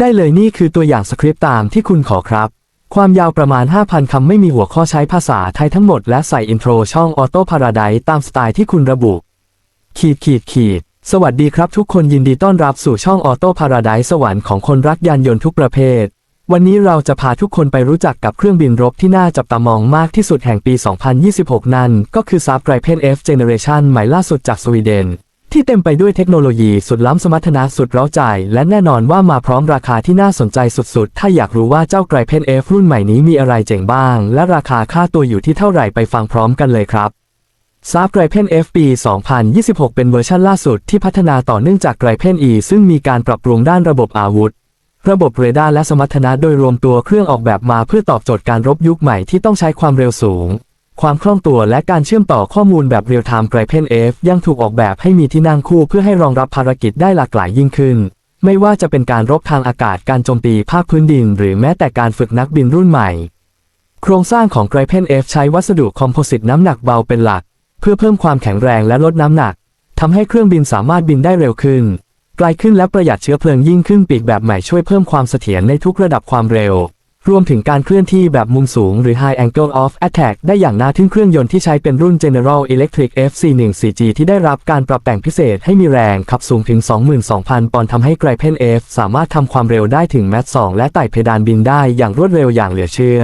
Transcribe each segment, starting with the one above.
ได้เลยนี่คือตัวอย่างสคริปต์ตามที่คุณขอครับ ความยาวประมาณ 5,000 คำไม่มีหัวข้อใช้ภาษาไทยทั้งหมดและใส่อินโทรช่องออโต้พาราไดตามสไตล์ที่คุณระบุ ขีดขีดขีด สวัสดีครับทุกคนยินดีต้อนรับสู่ช่องออโต้พาราไดสวรรค์ของคนรักยานยนต์ทุกประเภท วันนี้เราจะพาทุกคนไปรู้จักกับเครื่องบินรบที่น่าจับตามองมากที่สุดแห่งปี 2026 นั่นก็คือ Saab Gripen F Generation ใหม่ล่าสุดจากสวีเดน ที่เต็มไปด้วยเทคโนโลยีสุดล้ำสมรรถนะสุดเร้าใจ และแน่นอนว่ามาพร้อมราคาที่น่าสนใจสุดๆ ถ้าอยากรู้ว่าเจ้า Gripen F รุ่นใหม่นี้มีอะไรเจ๋งบ้าง และราคาค่าตัวอยู่ที่เท่าไหร่ไปฟังพร้อมกันเลยครับซาบไกรเพน F ปี 2026 เป็นเวอร์ชันล่าสุดที่พัฒนาต่อเนื่องจากไกรเพน E ซึ่งมีการปรับปรุงด้านระบบอาวุธ ระบบเรดาร์และสมรรถนะโดยรวมตัวเครื่องออกแบบมาเพื่อตอบโจทย์การรบยุคใหม่ที่ต้องใช้ความเร็วสูง ความคล่องตัวและการเชื่อมต่อข้อมูลแบบเรียลไทม์ไกรเพน F ยังถูกออกแบบให้มีที่นั่งคู่เพื่อให้รองรับภารกิจได้หลากหลายยิ่งขึ้น ไม่ว่าจะเป็นการรบทางอากาศการโจมตีภาคพื้นดิน หรือแม้แต่การฝึกนักบินรุ่นใหม่ โครงสร้างของไกรเพน F ใช้วัสดุคอมโพสิตน้ำหนักเบาเป็นหลัก เพื่อเพิ่มความแข็งแรงและลดน้ำหนักทำให้เครื่องบินสามารถบินได้เร็วขึ้นไกลขึ้นและประหยัดเชื้อเพลิงยิ่งขึ้นปีกแบบใหม่ช่วยเพิ่มความเสถียรในทุกระดับความเร็ว รวมถึงการเคลื่อนที่แบบมุมสูงหรือ High Angle of Attack ได้อย่างน่าทึ่งเครื่องยนต์ที่ใช้เป็นรุ่น General Electric FC14G ที่ได้รับการปรับแต่งพิเศษให้มีแรงขับสูงถึง 22,000 ปอนด์ทำให้ไกรเพน F สามารถทำความเร็วได้ถึงแมท2และไต่เพดานบินได้อย่างรวดเร็วอย่างเหลือเชื่อ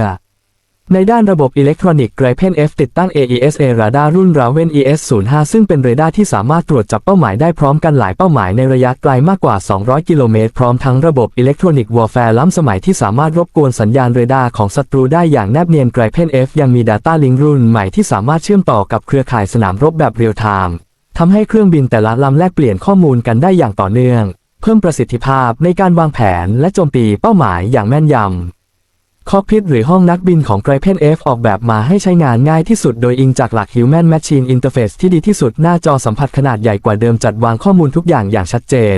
ในด้านระบบอิเล็กทรอนิกส์ Gripen F ติดตั้ง AESA Radar รุ่น Raven ES05 ซึ่งเป็นเรดาร์ที่สามารถตรวจจับเป้าหมายได้พร้อมกันหลายเป้าหมายในระยะไกลมากกว่า 200 กิโลเมตร พร้อมทั้งระบบอิเล็กทรอนิกส์ Warfare ล้ำสมัยที่สามารถรบกวนสัญญาณเรดาร์ของศัตรูได้อย่างแนบเนียน Gripen F ยังมี Data Link รุ่นใหม่ที่สามารถเชื่อมต่อกับเครือข่ายสนามรบแบบเรียลไทม์ทำให้เครื่องบินแต่ละลำแลกเปลี่ยนข้อมูลกันได้อย่างต่อเนื่อง เพิ่มประสิทธิภาพในการวางแผนและโจมตีเป้าหมายอย่างแม่นยำ คอกพิทหรือห้องนักบินของ Gripen F อฟออกแบบมาให้ใช้งานง่ายที่สุดโดยอิงจากหลัก Human Machine Interface ที่ดีที่สุดหน้าจอสัมผัสขนาดใหญ่กว่าเดิมจัดวางข้อมูลทุกอย่างอย่างชัดเจน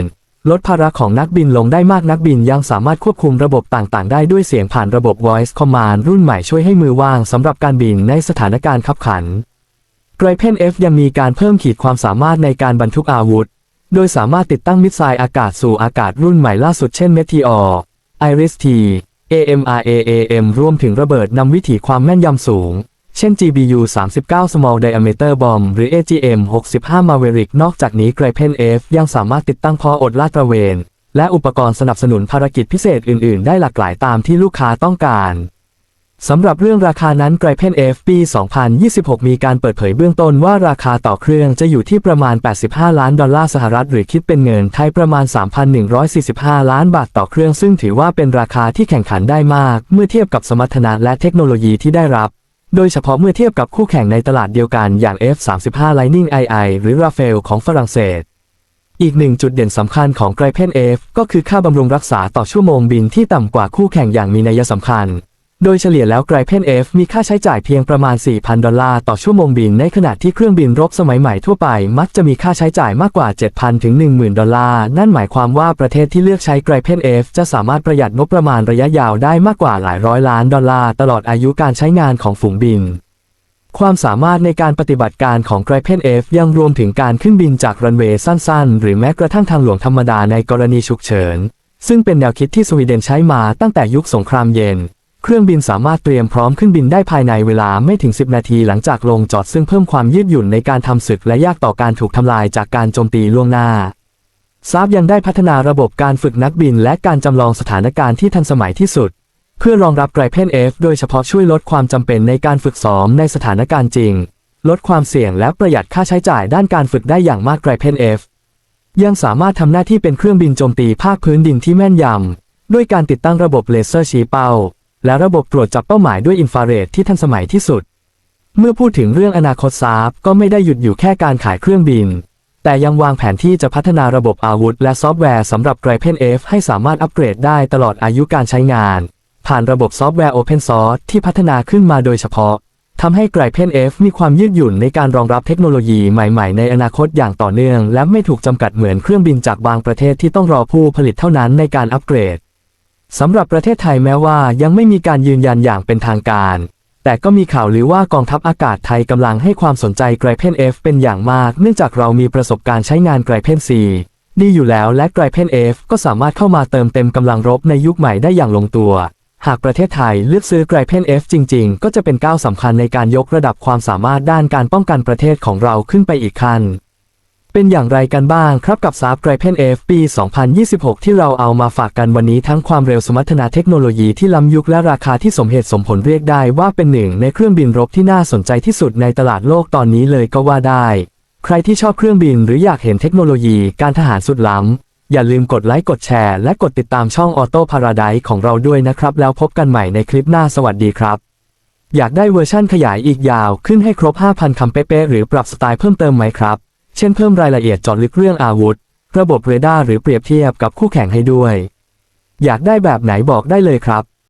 ลดภาระของนักบินลงได้มากนักบินยังสามารถควบคุมระบบต่างๆ ได้ด้วยเสียงผ่านระบบ Voice Command รุ่นใหม่ช่วยให้มือว่างสำหรับการบินในสถานการณ์ขับขัน Gripen F ยังมีการเพิ่มขีดความสามารถในการบรรทุกอาวุธ โดยสามารถติดตั้งมิสไซล์อากาศสู่อากาศรุ่นใหม่ล่าสุดเช่น Meteor Iris T AMRAAM รวมถึงระเบิดนำวิถีความแม่นยำสูง เช่น GBU 39 Small Diameter Bomb หรือ AGM 65 Maverick นอกจากนี้ Gripen F ยังสามารถติดตั้งพออดลาดตระเวน และอุปกรณ์สนับสนุนภารกิจพิเศษอื่น ๆ ได้หลากหลายตามที่ลูกค้าต้องการ สำหรับเรื่องราคานั้น Gripen F ปี 2026 มีการเปิดเผยเบื้องต้นว่าราคาต่อเครื่องจะอยู่ที่ประมาณ 85 ล้านดอลลาร์สหรัฐ หรือคิดเป็นเงินไทยประมาณ 3,145 ล้านบาทต่อเครื่อง ซึ่งถือว่าเป็นราคาที่แข่งขันได้มาก เมื่อเทียบกับสมรรถนะและเทคโนโลยีที่ได้รับ โดยเฉพาะเมื่อเทียบกับคู่แข่งในตลาดเดียวกันอย่าง F35 Lightning II หรือ Rafale ของฝรั่งเศสอีกหนึ่งจุดเด่นสำคัญของ Gripen F ก็คือค่าบำรุงรักษาต่อชั่วโมงบินที่ต่ำกว่าคู่แข่งอย่างมีนัยสำคัญ โดยเฉลี่ยแล้ว Gripen F มีค่าใช้จ่ายเพียงประมาณ 4,000 ดอลลาร์ต่อชั่วโมงบิน ในขณะที่เครื่องบินรบสมัยใหม่ทั่วไป มักจะมีค่าใช้จ่ายมากกว่า 7,000 ถึง 10,000 ดอลลาร์ นั่นหมายความว่าประเทศที่เลือกใช้ Gripen F จะสามารถประหยัดงบประมาณระยะยาวได้มากกว่าหลายร้อยล้านดอลลาร์ตลอดอายุการใช้งานของฝูงบินความสามารถในการปฏิบัติการของ Gripen F ยังรวมถึงการขึ้นบินจากรันเวย์สั้นๆ หรือแม้กระทั่งทางหลวงธรรมดาในกรณีฉุกเฉิน ซึ่งเป็นแนวคิดที่สวีเดนใช้มาตั้งแต่ยุคสงครามเย็น เครื่องบินสามารถเตรียมพร้อมขึ้นบินได้ภายในเวลาไม่ถึง 10 นาทีหลังจากลงจอดซึ่งเพิ่มความยืดหยุ่นในการทำศึกและยากต่อการถูกทำลายจากการโจมตีล่วงหน้าซาบยังได้พัฒนาระบบการฝึกนักบินและการจำลองสถานการณ์ที่ทันสมัยที่สุด เพื่อรองรับ Gripen F โดยเฉพาะช่วยลดความจำเป็นในการฝึกซ้อมในสถานการณ์จริง ลดความเสี่ยงและประหยัดค่าใช้จ่ายด้านการฝึกได้อย่างมาก Gripen F ยังสามารถทำหน้าที่เป็นเครื่องบินโจมตีภาคพื้นดินที่แม่นยำด้วยการติดตั้งระบบเลเซอร์ชี้เป้า และระบบตรวจจับเป้าหมายด้วยอินฟราเรดที่ทันสมัยที่สุด เมื่อพูดถึงเรื่องอนาคตซาบก็ไม่ได้หยุดอยู่แค่การขายเครื่องบิน แต่ยังวางแผนที่จะพัฒนาระบบอาวุธ และซอฟต์แวร์สำหรับ Gripen F ให้สามารถอัปเกรดได้ตลอดอายุการใช้งาน ผ่านระบบซอฟต์แวร์ Open Source ที่พัฒนาขึ้นมาโดยเฉพาะทำให้ Gripen F มีความยืดหยุ่นในการรองรับเทคโนโลยีใหม่ๆ ในอนาคตอย่างต่อเนื่อง และไม่ถูกจำกัดเหมือนเครื่องบินจากบางประเทศที่ต้องรอผู้ผลิตเท่านั้นในการอัปเกรด สำหรับประเทศไทยแม้ว่ายังไม่มีการยืนยันอย่างเป็นทางการ แต่ก็มีข่าวลือว่ากองทัพอากาศไทยกำลังให้ความสนใจ Gripen F เป็นอย่างมาก เนื่องจากเรามีประสบการณ์ใช้งาน Gripen C ดีอยู่แล้วและไกรเพนเอฟก็สามารถเข้ามาเติมเต็มกำลังรบในยุคใหม่ได้อย่างลงตัว หากประเทศไทยเลือกซื้อไกรเพนเอฟจริงๆ ก็จะเป็นก้าวสำคัญในการยกระดับความสามารถด้านการป้องกันประเทศของเราขึ้นไปอีกขั้น เป็นอย่างไรกันบ้างครับกับซาบไกรเพนเอฟปี 2026 ที่เราเอามาฝากกันวันนี้ทั้งความเร็วสมรรถนะเทคโนโลยีที่ล้ำยุคและราคาที่สมเหตุสมผลเรียกได้ว่าเป็นหนึ่งในเครื่องบินรบที่น่าสนใจที่สุดในตลาดโลกตอนนี้เลยก็ว่าได้ ใครที่ชอบเครื่องบินหรืออยากเห็นเทคโนโลยีการทหารสุดล้ำ อย่าลืมกดไลค์กดแชร์และกดติดตามช่อง Auto Paradise ของเราด้วยนะครับ แล้วพบกันใหม่ในคลิปหน้าสวัสดีครับอยากได้เวอร์ชั่นขยายอีกยาวขึ้นให้ครบ 5,000 คำเป๊ะๆหรือปรับสไตล์เพิ่มเติมไหมครับ เช่นเพิ่มรายละเอียดจอดลึกเรื่องอาวุธ ระบบเรดาร์หรือเปรียบเทียบกับคู่แข่งให้ด้วย อยากได้แบบไหนบอกได้เลยครับ